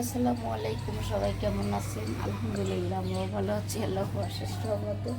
আসসালামু আলাইকুম, সবাই কেমন আছেন? আলহামদুলিল্লাহ, আমরাও ভালো আছি, আল্লাহ অশেষ মতো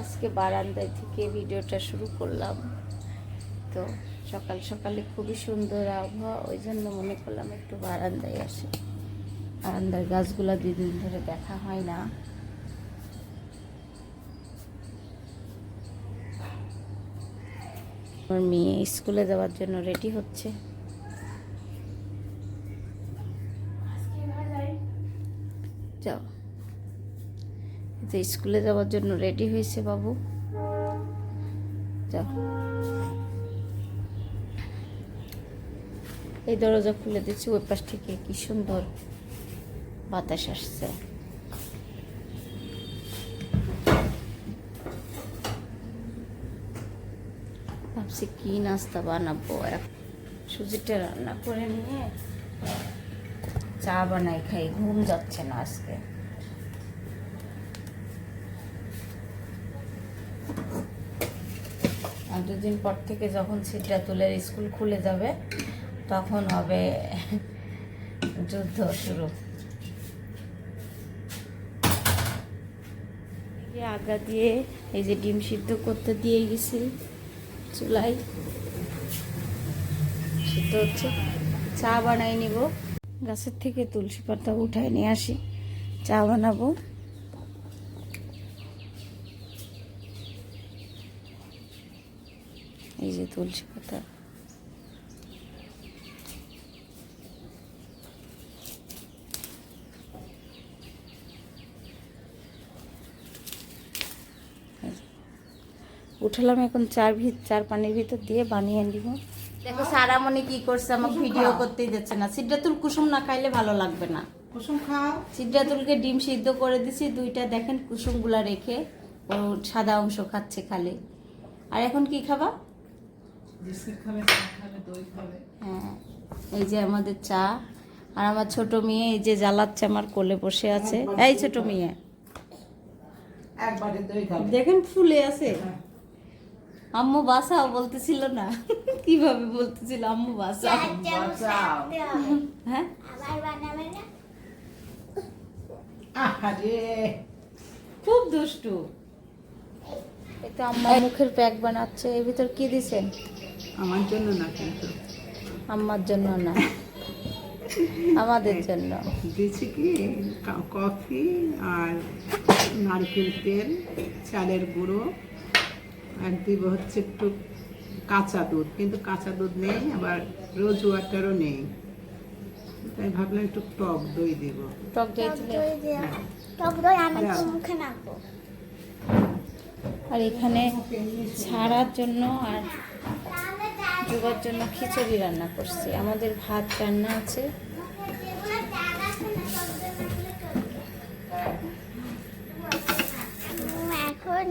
আজকে বারান্দায় থেকে ভিডিওটা শুরু করলাম। তো সকাল সকালে খুবই সুন্দর আবহাওয়া, ওই জন্য মনে করলাম একটু বারান্দায় আসি। বারান্দার গাছগুলো দুদিন ধরে দেখা হয় না। আমার মেয়ে স্কুলে যাওয়ার জন্য রেডি হচ্ছে। যাও। যে স্কুলে যাওয়ার জন্য রেডি হয়েছে বাবু। যাও। এই দরজা খুলে দিচ্ছি, ওই পাশ থেকে কি সুন্দর বাতাস আসছে। ভাবছি কি নাস্তা বানাবো সুজিটা রান্না করে নিয়ে চা বানাই খাই, ঘুম যাচ্ছে না আজকে। দুদিন পর থেকে যখন সিটটা তুলে স্কুল খুলে যাবে, তখন হবে যুদ্ধ শুরু। আগা দিয়ে এই যে ডিম সিদ্ধ করতে দিয়ে গেছি চুলাই সিদ্ধ হচ্ছে। চা বানাই নিব। গাছের থেকে তুলসী পাতা উঠায় নিয়ে আসি। চা বানাবো। এই যে তুলসী পাতা। উঠালাম এখন চার ভিত চার পানির ভিতর দিয়ে বানিয়ে নিব। দেখো সারামণি কি করছে? আমাকে ভিডিও করতেই দিচ্ছে না। সিদ্ধাতুল কুসুম না খাইলে ভালো লাগবে না। কুসুম খাও। সিদ্ধাতুলকে ডিম সিদ্ধ করে দিছি দুইটা দেখেন কুসুমগুলা রেখে ও সাদা অংশ খাচ্ছে খালি। আর এখন কি খাবা? হ্যাঁ এই যে আমাদের চা। আর আমার ছোট মেয়ে এই যে জ্বালাচ্ছে আমার কোলে বসে আছে। এই ছোট মেয়ে। দেখেন ফুলে আছে। আম্মু বাসাও বলতেছিল না। কীভাবে বলতেছিল আম্মু বাসাও হ্যাঁ? খুব দুষ্টু। এটা আম্মা মুখের প্যাক বানাচ্ছে। এর ভিতর কি দিছেন? আমার জন্য না কিন্তু। আম্মার জন্য না। আমাদের জন্য। দিয়েছি কি কফি আর নারকেল তেল চালের গুঁড়ো আর দিব হচ্ছে একটু কাঁচা দুধ কিন্তু কাঁচা দুধ নেই আবার রোজ ওয়াটারও নেই। তাই ভাবলাম একটু টক দই দিব। টক দই টক দই আমি মুখে মাখবো আর এখানে ছাড়ার জন্য আর জোগার জন্য খিচুড়ি রান্না করছি। আমাদের ভাত রান্না আছে। এখন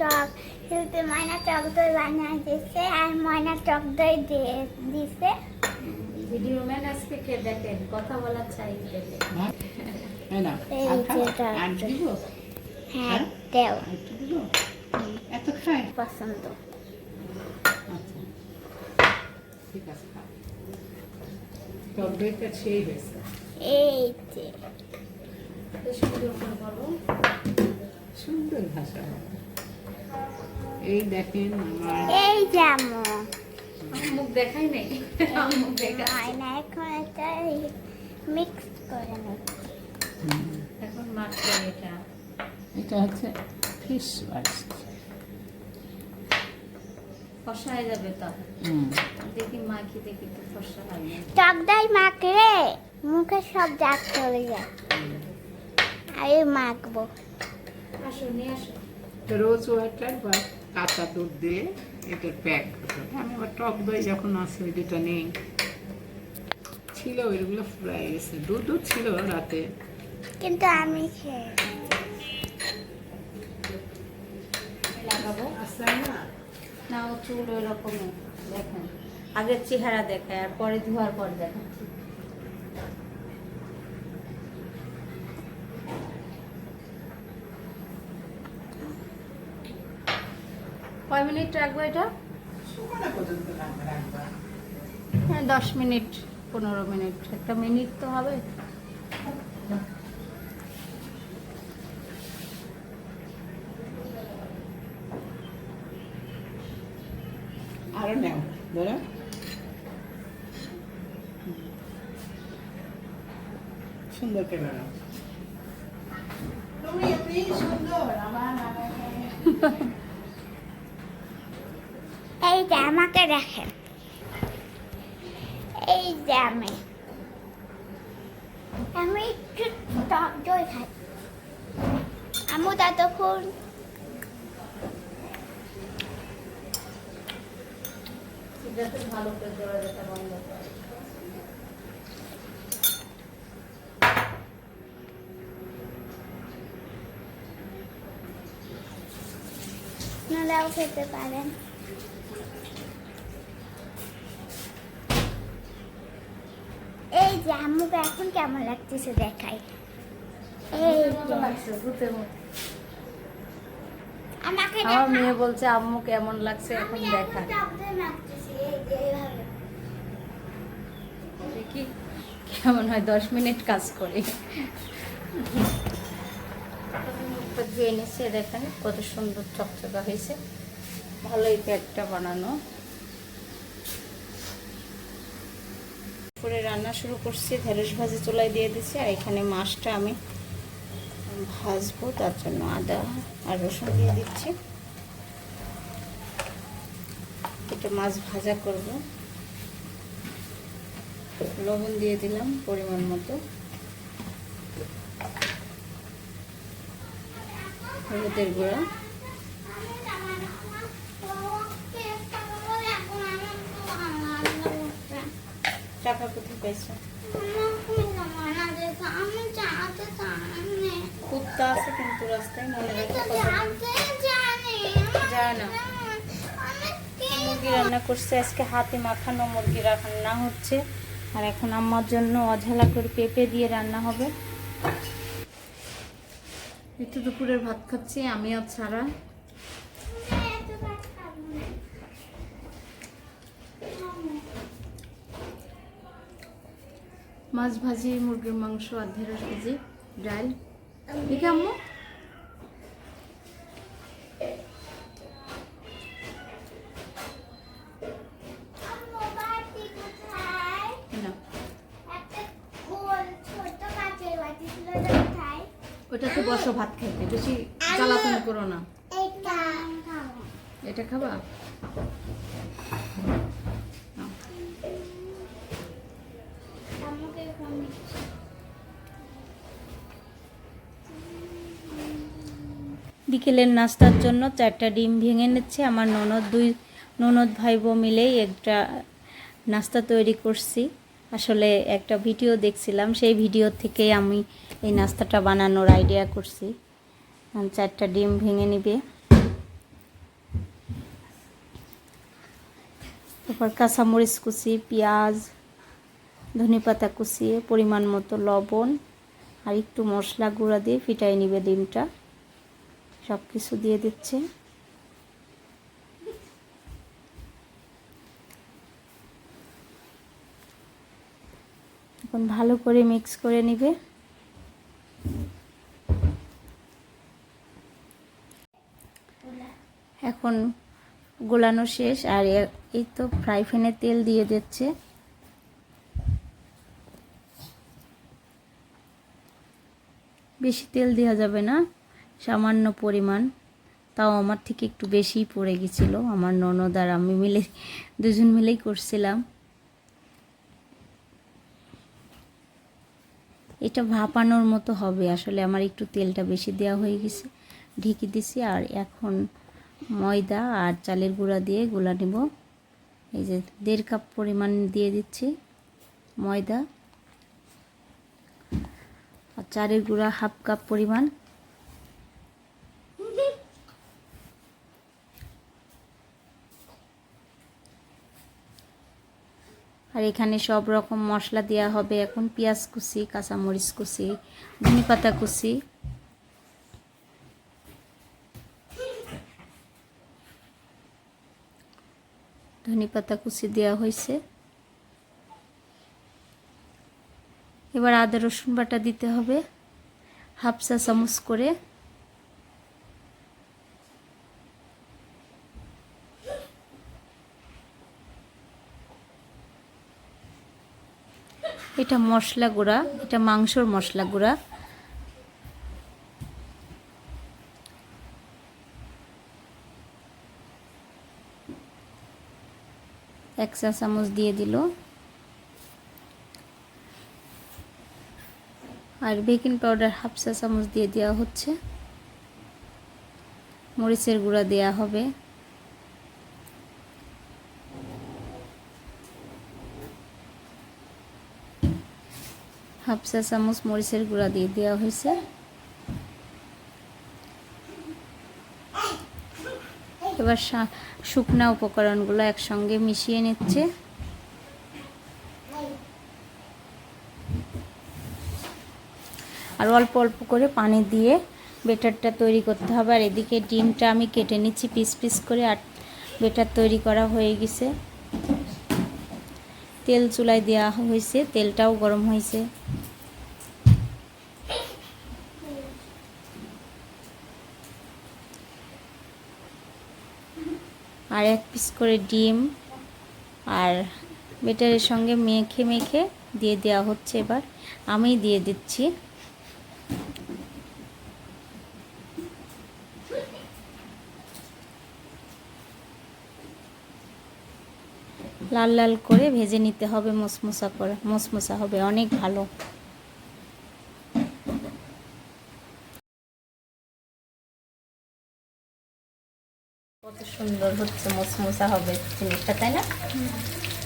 টক খেলতে ময়না টক দই বানিয়ে দিচ্ছে আর ময়না টক দই দিয়ে দিছে। ভিডিও ম্যান আজকে কে দেখেন? কথা বলার চাই হ্যাঁ হ্যাঁ দেও। এত খায়? পছন্দ। আচ্ছা ঠিক আছে। টক দইটা সেই হয়েছে। এই যে। সুন্দর ভাষা। এই দেখেন আমার এই মুখ দেখাই নাই। মুখ দেখা ময়না এখন এটা মিক্স করে এখন এটা। এটা হচ্ছে ফিশ রাইস ফসা হয়ে যাবে তো। দেখি মাখি দেখি তো ফসা হয় টক দই মাখলে মুখে সব দাগ চলে যায়। আমি মাখবো। আসো নিয়ে আসো। রোজ ওয়াটার বা কাঁচা দুধ দিয়ে এটার প্যাক আমি আবার টক দই যখন আছে ওই দুটা নেই। ছিল ওইগুলো ফুরাই গেছে দুধ দুধ ছিল রাতে। কিন্তু আমি লাগাবো? না? না ও চুল ওই রকম দেখেন। আগের চেহারা দেখায় আর পরে ধোয়ার পর দেখেন মিনিট রাখব এটা? হ্যাঁ দশ মিনিট পনেরো মিনিট। একটা মিনিট তো হবে। আরও নেও ধরো। সুন্দর করে তুমি সুন্দর আমার যে আমাকে দেখেন। এই যে আমি। আমি একটু টক দই খাই। আমু ততক্ষণ ভালো করে দরজাটা বন্ধ করে যে আম্মুকে এখন কেমন লাগতেছে দেখাই? এই আমাকে আমার মেয়ে বলছে আম্মু কেমন লাগছে এখন দেখা। দেখি কেমন হয় দশ মিনিট কাজ করে। ধুয়ে নিচ্ছে দেখেন কত সুন্দর চকচকা হয়েছে। ভালোই প্যাকটা বানানো। করে রান্না শুরু করছি, ঢেঁড়স ভাজি চুলায় দিয়ে দিচ্ছি আর এখানে মাছটা আমি ভাজবো, তার জন্য আদা আর রসুন দিয়ে দিচ্ছি। এটা মাছ ভাজা করব। লবণ দিয়ে দিলাম পরিমাণ মতো। হলুদের গুঁড়া। টাকা কোথায় পাইছো? কুত্তা আছে কিন্তু রাস্তায় মনে রাখো যায় না। মুরগি রান্না করছে আজকে হাতে মাখানো মুরগি রান্না হচ্ছে। আর এখন আম্মার জন্য অঝালা করে পেঁপে দিয়ে রান্না হবে। একটু দুপুরের ভাত খাচ্ছি আমিও ছাড়া। মাছ ভাজি মুরগির মাংস আর ঢেঁড়স ভাজি ডাল। দেখে আম্মু? ওটাতে বসো ভাত খাইতে বেশি জ্বালাতন করো না। এটা খাবা? বিকেলের নাস্তার জন্য চারটা ডিম ভেঙে নিচ্ছে। আমার ননদ দুই, ননদ ভাই বোন মিলেই একটা নাস্তা তৈরি করছি। আসলে একটা ভিডিও দেখছিলাম, সেই ভিডিও থেকে আমি এই নাস্তাটা বানানোর আইডিয়া করছি। চারটা ডিম ভেঙে নিবে। তারপর কাঁচামরিচ কুচি, পেঁয়াজ, ধনেপাতা কুচিয়ে পরিমাণ মতো লবণ আর একটু মশলা গুঁড়া দিয়ে ফিটাই নিবে ডিমটা। সব কিছু দিয়ে দিচ্ছে। এখন ভালো করে মিক্স করে নিবে। এখন গোলানো শেষ, আর এই তো ফ্রাই প্যানে তেল দিয়ে দিচ্ছে। বেশি তেল দেওয়া যাবে না। পরিমাণ। তাও আমার থেকে একটু বেশিই পড়ে গেছিল। আমার ননদ আর আমি মিলে, দুজন মিলেই করছিলাম। এটা ভাপানোর মতো হবে। আসলে আমার একটু তেলটা বেশি দেওয়া হয়ে গেছে। ঢেকে দিছি আর এখন ময়দা আর চালের গুঁড়া দিয়ে গুলা নেব। এই যে দেড় কাপ পরিমাণ দিয়ে দিচ্ছি ময়দা। আর চালের গুঁড়া হাফ কাপ পরিমাণ। আর এখানে সব রকম মশলা দেওয়া হবে। এখন পেঁয়াজ কুচি, কাঁচামরিচ কুচি ধনে পাতা কুচি। ধনে পাতা কুচি দেওয়া হয়েছে। এবার আদা রসুন বাটা দিতে হবে। হাফ চা চামচ করে। এটা মশলা গুঁড়া, এটা মাংসর মশলা গুঁড়া। এক চা চামচ দিয়ে দিল। আর বেকিং পাউডার হাফ চা চামচ দিয়ে দেওয়া হচ্ছে। মরিচের গুঁড়া দেওয়া হবে। হাফ চা চামচ, মরিচের গুঁড়া দিয়ে দেওয়া হয়েছে। এবার শুকনা উপকরণগুলো একসঙ্গে মিশিয়ে নিচ্ছে। আর অল্প অল্প করে পানি দিয়ে বেটারটা তৈরি করতে হবে। আর এদিকে ডিমটা আমি কেটে নিচ্ছি, পিস পিস করে। আর বেটার তৈরি করা হয়ে গেছে। তেল চুলায় দেওয়া হয়েছে তেলটাও গরম হয়েছে আর এক পিস করে ডিম, আর বেটারের সঙ্গে মেখে মেখে দিয়ে দেওয়া হচ্ছে এবার। আমি দিয়ে দিচ্ছি। লাল লাল করে ভেজে নিতে হবে মসমসা করে মসমসা হবে, অনেক ভালো। কত সুন্দর হচ্ছে মসমসা হবে জিনিসটা, তাই না?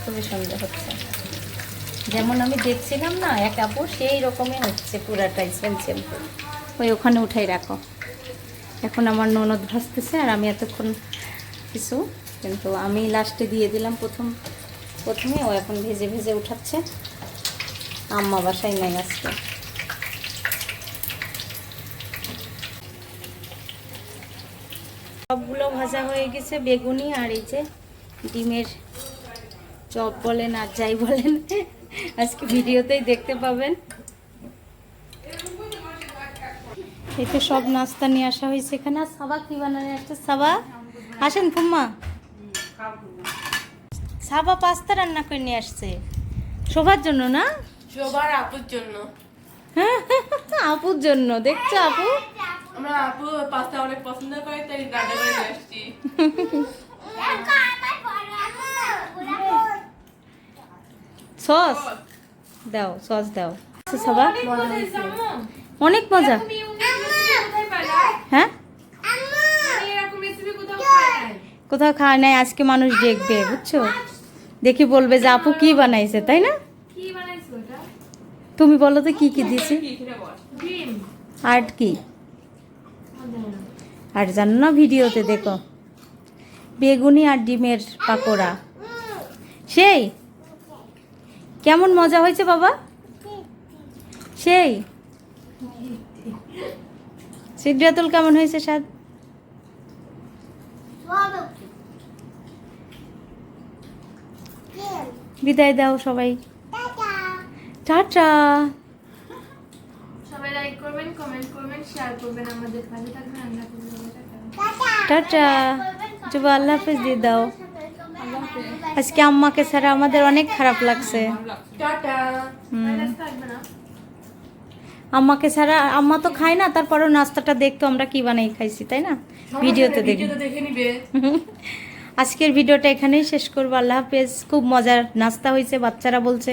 খুবই সুন্দর হচ্ছে। যেমন আমি দেখছিলাম না, এক আপু, সেই রকমই হচ্ছে পুরাটাই সেম সেম। ওই ওখানে উঠাই রাখো। এখন আমার ননদ ভাসতেছে আর আমি এতক্ষণ কিছু, কিন্তু আমি লাস্টে দিয়ে দিলাম প্রথম। প্রথমে ও এখন ভেজে ভেজে উঠাচ্ছে। আম্মা বাসায় নাই আজকে। সবগুলো ভাজা হয়ে গেছে, বেগুনি আর এই যে ডিমের চপ বলেন আর যাই বলেন, আজকে ভিডিওতেই দেখতে পাবেন। এতে সব নাস্তা নিয়ে আসা হয়েছে এখানে। সাবা কি বানানো আসছে সাবা আসেন ফুম্মা। সাবা পাস্তা রান্না করে নিয়ে আসছে। শোভার জন্য না? সবার আপুর জন্য। আপুর জন্য দেখছ আপু? আমরা আপু পাস্তা অনেক পছন্দ করে তাই রান্না করে নিয়ে আসছি। সস? দাও সস দাও। সাবা? অনেক মজা। হ্যাঁ? কোথাও খাওয়া নাই আজকে মানুষ দেখবে বুঝছ? দেখি বলবে যে আপু কি বানাইছে তাই না? তুমি বলো তো কি কি দিয়েছি? আর্ট কি? আর জানো না ভিডিওতে দেখো বেগুনি আর ডিমের পাকোড়া। সেই কেমন মজা হয়েছে বাবা? সেই সিদ্ধাতুল কেমন হয়েছে স্বাদ বিদায় দাও সবাই। টাটা। সবাই লাইক করবেন কমেন্ট করবেন শেয়ার করবেন আমাদের পাশে থাকবেন আমরা টাটা। টাটা। জুবা আল্লাহ হাফেজ দিয়ে দাও। আজকে আম্মাকে ছাড়া আমাদের অনেক খারাপ লাগছে। আম্মাকে ছাড়া আম্মা তো খায় না তারপরেও নাস্তাটা দেখতো আমরা কি বানাই খাইছি তাই না? ভিডিওতে দেখি। ভিডিওতে দেখে নিবে। আজকের ভিডিওটা এখানেই শেষ করব। আল্লাহ হাফেজ। খুব মজার নাস্তা হয়েছে বাচ্চারা বলছে।